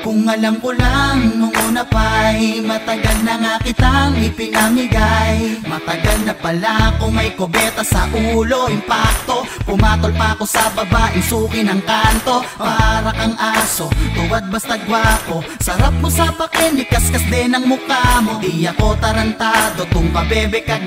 Kung alam ko lang nung una pa'y Matagal na nga kitang ipinamigay. Matagal na pala ako may kubeta sa ulo Impacto, pumatol pa ako sa babaeng suki ng kanto. Para kang aso, tuwad basta gwapo. Sarap mo sa pakinig, kaskas din ang mukha mo. Di ako tarantado, tumpa bebe ka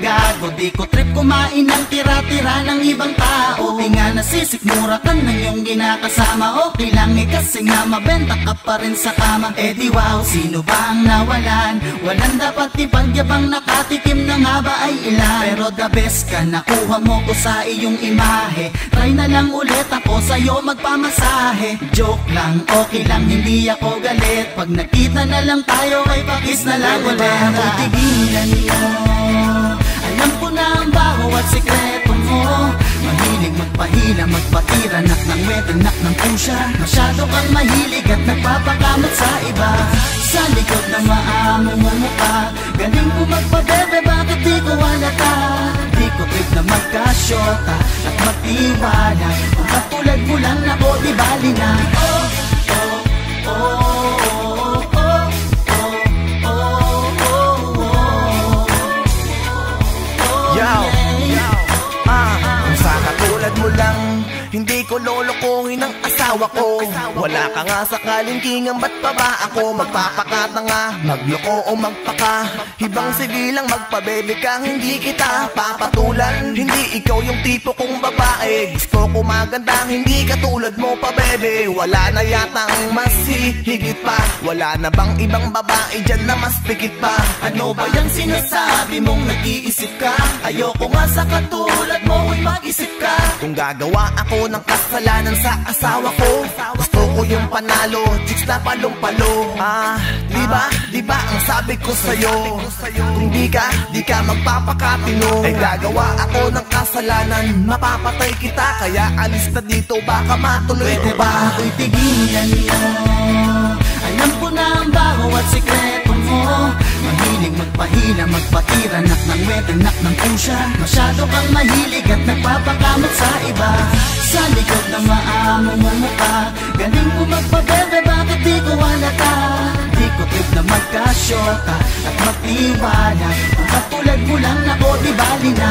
Di ko trip kumain ng tira-tira ng ibang tao. Tinga nasisikmura ka ng iyong ginakasama. Okay lang eh kasi nga mabenta ka pa rin sa kama Eh di wow, sino ba ang nawalan? Walang dapat ipagyabang nakatikim na nga ba ay ilan? Pero the best ka, nakuha mo ko sa iyong imahe. Try na lang ulit ako sa'yo magpamasahe. Joke lang, okay lang, hindi ako galit. Pag nakita na lang tayo kay pakis na lang ulit Ako tigilan mo Alam ko na ang mo Magpahila, magpatira Nak ng wet, nak ng pusya Masyado kang mahilig at nagpapakamot sa iba. Sa likod ng maamo mo mukha. Galing mo magpabebe, bakit di ko halata? Di ko trip na magkasyota At magtiwala. Kung katulad mo lang ako, di bali na. oh, fórmula Hindi ko lolokohin ang asawa ko. Wala ka nga sa kalingkingan Ba't pa ba ako magpapakatanga Magloko o magpaka. Ibang sige lang magpabebe ka Hindi kita papatulan. Hindi ikaw yung tipo kong babae. Gusto ko maganda Hindi katulad mo pa bebe. Wala na yata ang mas higit pa. Wala na bang ibang babae dyan na mas pikit pa? Ano ba yung sinasabi mong nag-iisip ka? Ayoko nga sa katulad mo ay mag-isip ka. Kung gagawa ako ng kasalanan sa asawa ko. Gusto ko yung panalo, chicks na palong-palo. Ah, di ba, di ba ang sabi ko sa'yo? Kung di ka, di ka magpapakatino. Eh gagawa ako ng kasalanan, mapapatay kita Kaya alis na dito, baka matuloy ko ba? Ako'y tigilan mo? Alam ko na ang bawat sikreto mo. Mahilig magpahila, magpatira Nak ng wet, nak ng pusya Masyado kang mahilig at nagpapakamot sa iba magkasyota At magtiwala. Kung katulad mo lang ako, di bali na